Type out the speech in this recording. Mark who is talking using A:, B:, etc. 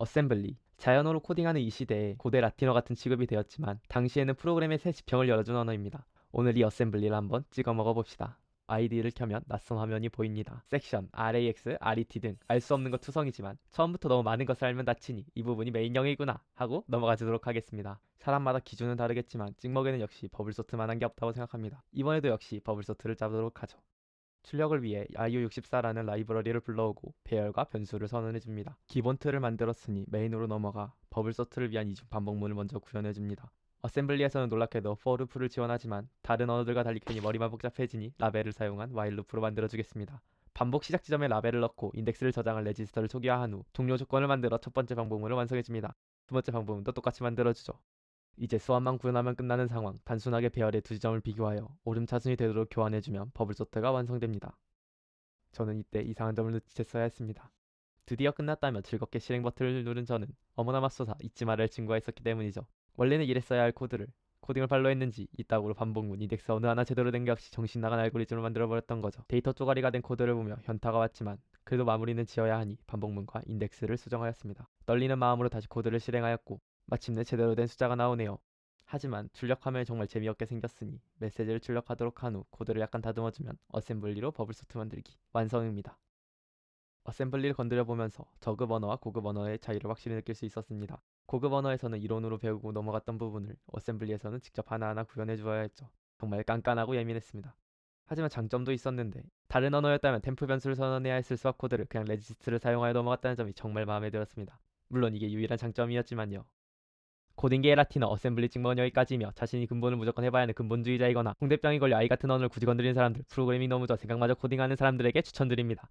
A: 어셈블리. 자연어로 코딩하는 이 시대에 고대 라틴어 같은 취급이 되었지만 당시에는 프로그램의 새 지평을 열어준 언어입니다. 오늘 이 어셈블리를 한번 찍어 먹어봅시다. 아이디를 켜면 낯선 화면이 보입니다. 섹션, RAX, RET 등 알 수 없는 것 투성이지만 처음부터 너무 많은 것을 알면 다치니 이 부분이 메인형이구나 하고 넘어가주도록 하겠습니다. 사람마다 기준은 다르겠지만 찍먹에는 역시 버블소트만한 게 없다고 생각합니다. 이번에도 역시 버블소트를 짜도록 하죠. 출력을 위해 IU64라는 라이브러리를 불러오고 배열과 변수를 선언해줍니다. 기본 틀을 만들었으니 메인으로 넘어가 버블소트를 위한 이중 반복문을 먼저 구현해줍니다. 어셈블리에서는 놀랍게도 for 루프를 지원하지만 다른 언어들과 달리 괜히 머리만 복잡해지니 라벨을 사용한 while 루프로 만들어주겠습니다. 반복 시작 지점에 라벨을 넣고 인덱스를 저장할 레지스터를 초기화한 후 종료 조건을 만들어 첫 번째 반복문을 완성해줍니다. 두 번째 반복문도 똑같이 만들어주죠. 이제 수완만 구현하면 끝나는 상황, 단순하게 배열의 두 지점을 비교하여 오름차순이 되도록 교환해주면 버블 소트가 완성됩니다. 저는 이때 이상한 점을 눈치챘어야 했습니다. 드디어 끝났다며 즐겁게 실행 버튼을 누른 저는 어머나 맙소사 잊지 말아야 할 친구가 있었기 때문이죠. 원래는 이랬어야 할 코드를 코딩을 발로 했는지 이따구로 반복문 인덱스 어느 하나 제대로 된 게 없이 정신 나간 알고리즘을 만들어 버렸던 거죠. 데이터 쪼가리가 된 코드를 보며 현타가 왔지만 그래도 마무리는 지어야 하니 반복문과 인덱스를 수정하였습니다. 떨리는 마음으로 다시 코드를 실행하였고 마침내 제대로 된 숫자가 나오네요. 하지만 출력하면 정말 재미없게 생겼으니 메시지를 출력하도록 한 후 코드를 약간 다듬어주면 어셈블리로 버블 소트 만들기 완성입니다. 어셈블리를 건드려 보면서 저급 언어와 고급 언어의 차이를 확실히 느낄 수 있었습니다. 고급 언어에서는 이론으로 배우고 넘어갔던 부분을 어셈블리에서는 직접 하나하나 구현해 주어야 했죠. 정말 깐깐하고 예민했습니다. 하지만 장점도 있었는데 다른 언어였다면 템프 변수를 선언해야 했을 수학 코드를 그냥 레지스트를 사용하여 넘어갔다는 점이 정말 마음에 들었습니다. 물론 이게 유일한 장점이었지만요. 코딩계의 라틴어 어셈블리 찍먹은 여기까지이며 자신이 근본을 무조건 해봐야 하는 근본주의자이거나 홍대병이 걸려 아이 같은 언어를 굳이 건드리는 사람들 프로그래밍 너무 저 생각마저 코딩하는 사람들에게 추천드립니다.